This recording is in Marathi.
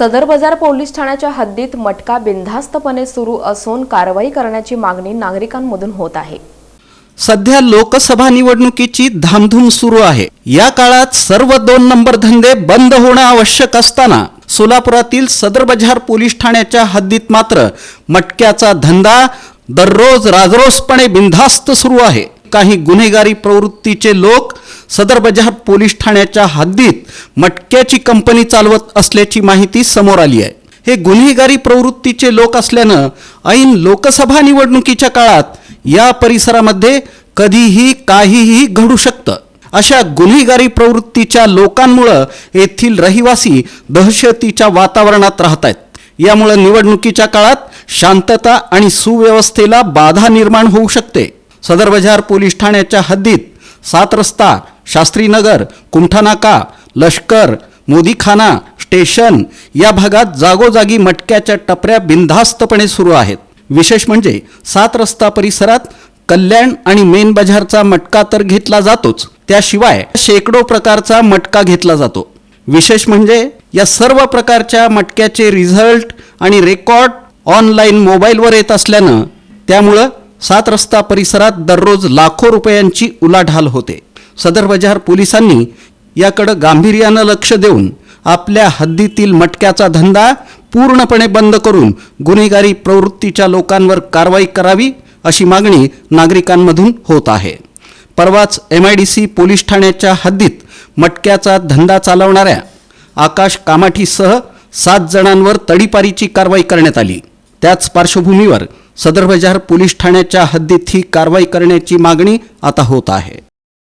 सदर बाजार पोलीस ठाण्याच्या हद्दीत मटका बिनधास्तपणे सुरू असून कारवाई करण्याची मागणी नागरिकांमधून होत आहे. सध्या लोकसभा निवडणुकीची धामधूम सुरू आहे. या काळात सर्व दोन नंबर धंदे बंद होणं आवश्यक असताना सोलापुरातील सदर बजार पोलीस ठाण्याच्या हद्दीत मात्र मटक्याचा धंदा दररोज राजरोसपणे बिनधास्त सुरू आहे. काही गुन्हेगारी प्रवृत्तीचे लोक सदर बजार पोलीस ठाण्याच्या हद्दीत मटक्याची कंपनी चालवत असल्याची माहिती समोर आली आहे. हे गुन्हेगारी प्रवृत्तीचे लोक असल्यानं ऐन लोकसभा निवडणुकीच्या काळात या परिसरामध्ये कधीही काहीही घडू शकतं. अशा गुन्हेगारी प्रवृत्तीच्या लोकांमुळं येथील रहिवासी दहशतीच्या वातावरणात राहत आहेत. यामुळं निवडणुकीच्या काळात शांतता आणि सुव्यवस्थेला बाधा निर्माण होऊ शकते. सदर बाजार पोलीस ठाण्याच्या हद्दीत सात रस्ता शास्त्रीनगर कुंठानाका लष्कर मोदीखाना स्टेशन या भागात जागोजागी मटक्याच्या टपऱ्या बिनधास्तपणे सुरू आहेत. विशेष म्हणजे सात रस्ता परिसरात कल्याण आणि मेन बाजारचा मटका तर घेतला जातोच. त्याशिवाय शेकडो प्रकारचा मटका घेतला जातो. विशेष म्हणजे या सर्व प्रकारच्या मटक्याचे रिझल्ट आणि रेकॉर्ड ऑनलाईन मोबाईलवर येत असल्यानं त्यामुळं सात रस्ता परिसरात दररोज लाखो रुपयांची उलाढाल होते. सदर बाजार पोलिसांनी याकडं गांभीर्यानं लक्ष देऊन आपल्या हद्दीतील मटक्याचा धंदा पूर्णपणे बंद करून गुन्हेगारी प्रवृत्तीच्या लोकांवर कारवाई करावी अशी मागणी नागरिकांमधून होत आहे. परवाच M I D C police ठाण्याच्या हद्दीत मटक्याचा धंदा चालवणाऱ्या आकाश कामाठीसह सात जणांवर तडीपारीची कारवाई करण्यात आली. त्याच पार्श्वभूमीवर सदर बाजार पोलीस ठाण्याच्या हद्दीत ही कारवाई करण्याची मागणी आता होत आहे.